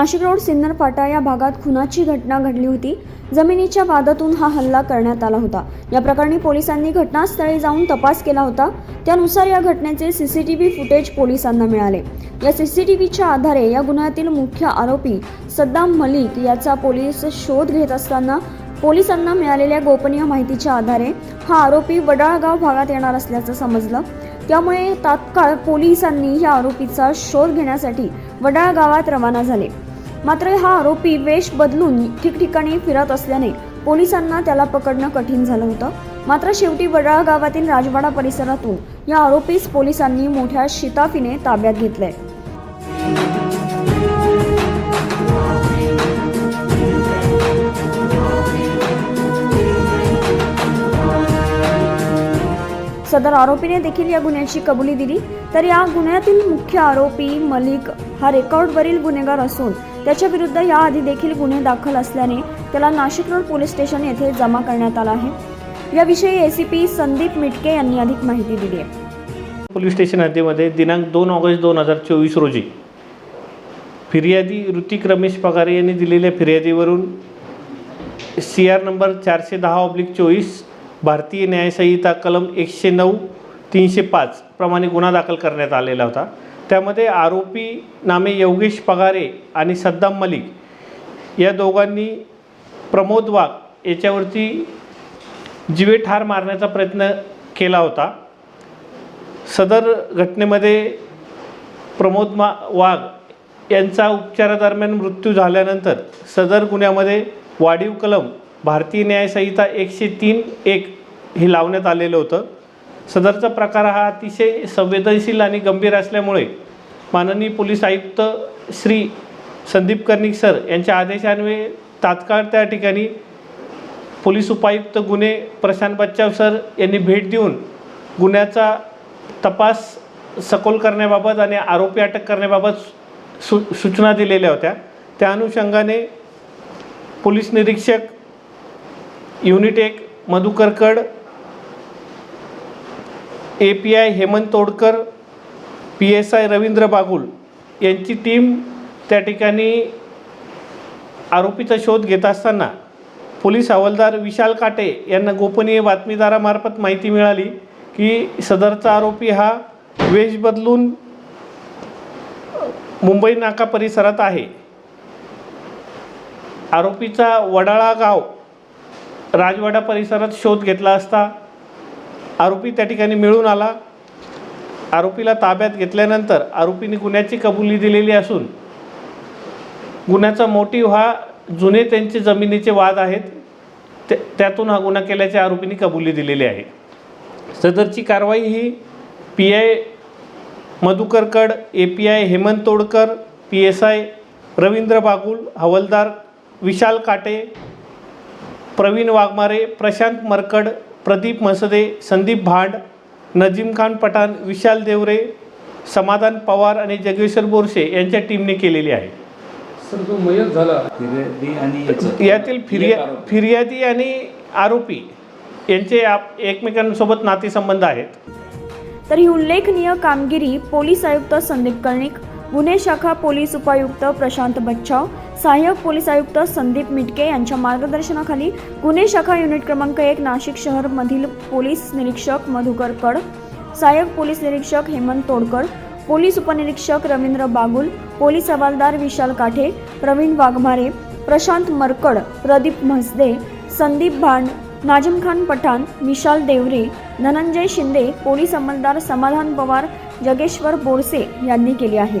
Nashik road Sinnar फाटा या भागात खुनाची घटना घडली होती. जमिनीच्या वादातून हा हल्ला करण्यात आला होता. या प्रकरणी पोलिसांनी घटनास्थळी जाऊन तपास केला होता. त्यानुसार या घटनेचे सीसीटीव्ही फुटेज पोलिसांना मिळाले. या सीसीटीव्हीच्या आधारे या गुन्ह्यातील मुख्य आरोपी सद्दाम मलिक याचा पोलीस शोध घेत असताना पोलिसांना मिळालेल्या गोपनीय माहितीच्या आधारे हा आरोपी वडाळगाव भागात येणार असल्याचं समजलं. त्यामुळे तात्काळ पोलिसांनी या आरोपीचा शोध घेण्यासाठी वडाळ गावात रवाना झाले. मात्र हा आरोपी वेश बदलून ठिकठिकाणी फिरत असल्याने पोलिसांना त्याला पकडणं कठीण झालं होतं. मात्र शेवटी वडाळ गावातील राजवाडा परिसरातून या आरोपीस पोलिसांनी मोठ्या शिताफीने ताब्यात घेतलंय. सदर आरोपीने देखील या गुन्ह्याची कबुली दिली. तर या गुन्ह्यातील मुख्य आरोपी मलिक हा रेकॉर्डवरील गुन्हेगार असून त्याच्या विरुद्ध याआधी देखील गुन्हे दाखल असल्याने त्याला नाशिक रोड पोलीस स्टेशन येथे जमा करण्यात आला आहे. याविषयी एसीपी संदीप मिटके यांनी अधिक माहिती दिली आहे. पोलीस स्टेशन हद्दीमध्ये दिनांक दोन ऑगस्ट दोन हजार चोवीस रोजी फिर्यादी ऋतिक रमेश पगारे यांनी दिलेल्या फिर्यादीवरून सी आर नंबर चारशे दहा ऑब्लिक चोवीस भारतीय न्यायसंहिता कलम एकशे नऊ तीनशे पाच प्रमाणे गुन्हा दाखल करण्यात आलेला होता. त्यामध्ये आरोपी नामे योगेश पगारे आणि सद्दाम मलिक या दोघांनी प्रमोद वाघ याच्यावरती जिवे ठार मारण्याचा प्रयत्न केला होता. सदर घटनेमध्ये प्रमोद मा वाघ यांचा उपचारादरम्यान मृत्यू झाल्यानंतर सदर गुन्ह्यामध्ये वाढीव कलम भारतीय न्यायसंहिता एकशे तीन एक हे लावण्यात आलेलं होतं. सदरचा प्रकार हा अतिशय संवेदनशील आणि गंभीर असल्यामुळे माननीय पोलीस आयुक्त श्री संदीप कर्णिक सर यांच्या आदेशान्वये तात्काळ त्या ठिकाणी पोलीस उपायुक्त गुन्हे प्रशांत बच्चाव सर यांनी भेट देऊन गुन्ह्याचा तपास सखोल करण्याबाबत आणि आरोपी अटक करण्याबाबत सू सूचना दिलेल्या होत्या. त्या अनुषंगाने पोलीस निरीक्षक युनिट एक Madhukar A P I Hemant Todkar P S I Ravindra Bagul यांची टीम त्या ठिकाणी आरोपीचा शोध घेत असताना पोलीस हवालदार विशाल काटे यांना गोपनीय बातमीदारामार्फत माहिती मिळाली की सदरचा आरोपी हा वेश बदलून मुंबई नाका परिसरात आहे. आरोपीचा वडाळा गाव राजवाडा परिसरात शोध घेतला असता आरोपी त्या ठिकाणी मिळून आला. आरोपीला ताब्यात घेतल्यानंतर आरोपीने गुन्ह्याची कबुली दिलेली असून गुन्ह्याचा मोटिव हा जुने त्यांचे जमिनीचे वाद आहेत. त्या त्यातून हा गुन्हा केल्याचे आरोपीने कबुली दिलेली आहे. सदरची कारवाई ही P I मधुकरकड A P I Hemant Todkar P S I Ravindra Bagul हवलदार विशाल काटे प्रवीण वाघमारे प्रशांत मरकड प्रदीप मसदे संदीप भांड नजीम खान पठाण विशाल देवरे समाधान पवार आणि जगेश्वर बोरसे यांच्या टीमने केलेली आहे. सर जो मयत झाला. फिर्यादी आणि याचं यातील फिर्या. फिर्यादी आणि आरोपी यांचे आप एकमेकांसोबत नातेसंबंध आहेत. तर ही उल्लेखनीय कामगिरी पोलीस आयुक्त संदीप कर्णिक गुन्हे शाखा पोलीस उपायुक्त प्रशांत बच्चाव सहाय्यक पोलीस आयुक्त संदीप मिटके यांच्या मार्गदर्शनाखाली गुन्हे शाखा युनिट क्रमांक एक नाशिक शहरमधील पोलीस निरीक्षक मधुकर कड सहाय्यक पोलीस निरीक्षक हेमंत तोडकर पोलीस उपनिरीक्षक रवींद्र बागुल पोलीस हवालदार विशाल काठे प्रवीण वाघमारे प्रशांत मरकड प्रदीप म्हसदे संदीप भांड नाजम खान पठाण विशाल देवरे धनंजय शिंदे पोलीस अंमलदार समाधान पवार जगेश्वर बोरसे यांनी केली आहे.